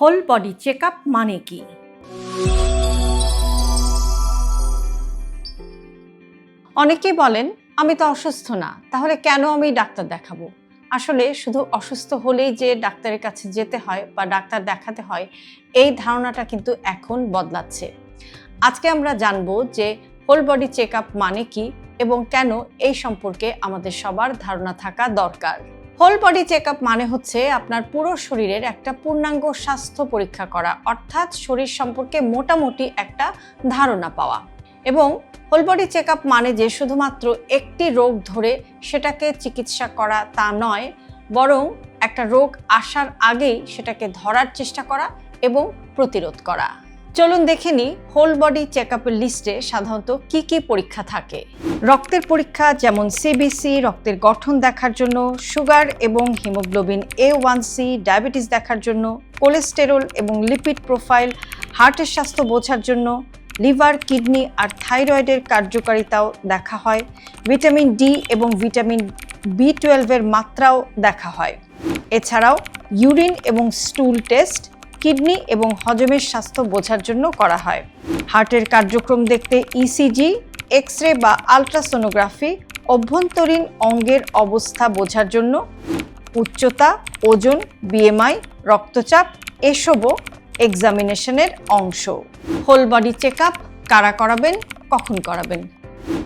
Whole body check মানে কি? অনেকেই বলেন, আমি তো অসুস্থ না, তাহলে কেন আমি ডাক্তার দেখাবো? আসলে শুধু অসুস্থ হলেই যে ডাক্তারের কাছে যেতে হয় বা ডাক্তার দেখাতে হয়, এই ধারণাটা কিন্তু এখন বদলাচ্ছে। আজকে আমরা জানব যে হোল বডি চেক মানে কি এবং কেন এই সম্পর্কে আমাদের সবার ধারণা থাকা দরকার। হোল বডি চেক মানে হচ্ছে আপনার পুরো শরীরের একটা পূর্ণাঙ্গ স্বাস্থ্য পরীক্ষা করা, অর্থাৎ শরীর সম্পর্কে মোটামুটি একটা ধারণা পাওয়া। এবং হোল বডি চেক মানে যে শুধুমাত্র একটি রোগ ধরে সেটাকে চিকিৎসা করা তা নয়, বরং একটা রোগ আসার আগেই সেটাকে ধরার চেষ্টা করা এবং প্রতিরোধ করা। চলুন দেখে নিই হোল বডি চেক আপের লিস্টে সাধারণত কি কি পরীক্ষা থাকে। রক্তের পরীক্ষা যেমন সিবিসি রক্তের গঠন দেখার জন্য, সুগার এবং haemoglobin A one C diabetes দেখার জন্য কোলেস্টেরল এবং লিপিড প্রোফাইল হার্টের স্বাস্থ্য বোঝার জন্য, লিভার, কিডনি আর থাইরয়েডের কার্যকারিতাও দেখা হয়। ভিটামিন ডি এবং ভিটামিন বি টুয়েলভের মাত্রাও দেখা হয়। এছাড়াও ইউরিন এবং স্টুল টেস্ট কিডনি এবং হজমের স্বাস্থ্য বোঝার জন্য করা হয়। হার্টের কার্যক্রম দেখতে ইসিজি এক্স রে বা আলট্রাসোনোগ্রাফি অভ্যন্তরীণ অঙ্গের অবস্থা বোঝার জন্য উচ্চতা, ওজন বিএমআই রক্তচাপ এসবও এক্সামিনেশনের অংশ। হোল বডি চেক আপ কারা করাবেন, কখন করাবেন?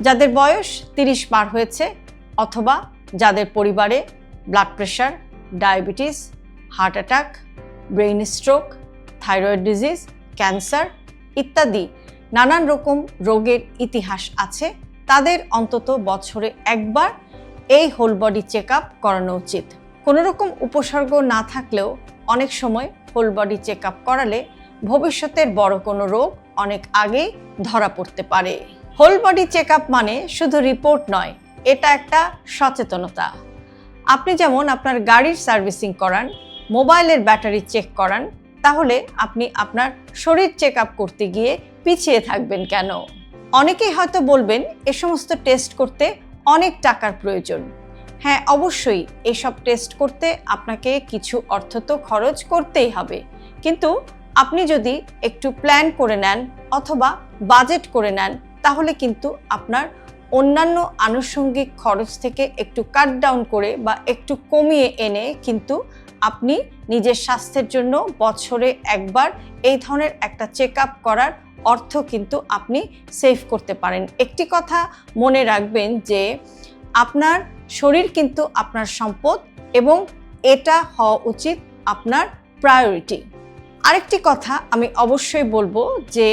যাদের বয়স তিরিশ পার হয়েছে অথবা যাদের পরিবারে blood pressure diabetes heart attack brain stroke thyroid disease cancer ইত্যাদি নানান রকম রোগের ইতিহাস আছে। তাদের অন্তত বছরে একবার এই হোল বডি চেক আপ করানো উচিত। কোনো রকম উপসর্গ না থাকলেও অনেক সময় হোল বডি চেক আপ করালে ভবিষ্যতের বড় কোনো রোগ অনেক আগেই ধরা পড়তে পারে। হোল বডি চেক আপ মানে শুধু রিপোর্ট নয়, এটা একটা সচেতনতা। আপনি যেমন আপনার গাড়ির সার্ভিসিং করান মোবাইলের ব্যাটারি চেক করান, তাহলে আপনি আপনার শরীর চেক আপ করতে গিয়ে পিছিয়ে থাকবেন কেন? অনেকেই হয়তো বলবেন, এ সমস্ত টেস্ট করতে অনেক টাকার প্রয়োজন। হ্যাঁ অবশ্যই এসব টেস্ট করতে আপনাকে কিছু অর্থ তো খরচ করতেই হবে। কিন্তু আপনি যদি একটু প্ল্যান করে নেন অথবা বাজেট করে নেন, তাহলে কিন্তু আপনার অন্যান্য আনুষঙ্গিক খরচ থেকে একটু কাট ডাউন করে বা একটু কমিয়ে এনে কিন্তু আপনি নিজের স্বাস্থ্যের জন্য বছরে একবার এই ধরনের একটা চেক আপ করার অর্থ কিন্তু আপনি সেভ করতে পারেন। একটি কথা মনে রাখবেন যে আপনার শরীর কিন্তু আপনার সম্পদ এবং এটা হওয়া উচিত আপনার প্রায়োরিটি আরেকটি কথা আমি অবশ্যই বলব যে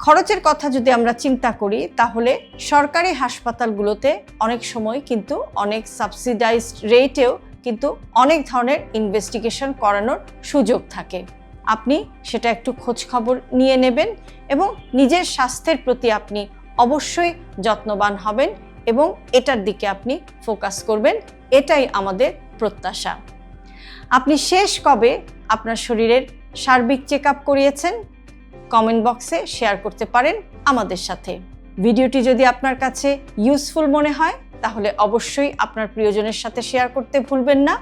খরচের কথা যদি আমরা চিন্তা করি, তাহলে সরকারি হাসপাতালগুলোতে অনেক সময় কিন্তু অনেক সাবসিডাইজড রেটেও কিন্তু অনেক ধরনের ইনভেস্টিগেশন করানোর সুযোগ থাকে। আপনি সেটা একটু খোঁজ খবর নিয়ে নেবেন এবং নিজের স্বাস্থ্যের প্রতি আপনি অবশ্যই যত্নবান হবেন এবং এটার দিকে আপনি ফোকাস করবেন। এটাই আমাদের প্রত্যাশা। আপনি শেষ কবে আপনার শরীরের সার্বিক চেক আপ করিয়েছেন কমেন্ট বক্সে শেয়ার করতে পারেন আমাদের সাথে। ভিডিওটি যদি আপনার কাছে ইউজফুল মনে হয় তাহলে অবশ্যই আপনার প্রিয়জনের সাথে শেয়ার করতে ভুলবেন না।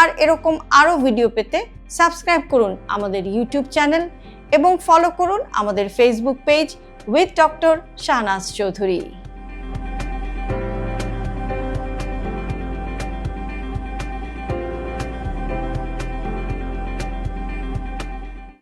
আর এরকম আরও ভিডিও পেতে সাবস্ক্রাইব করুন আমাদের ইউটিউব চ্যানেল এবং ফলো করুন আমাদের Facebook page with doctor Shahnaz Chowdhury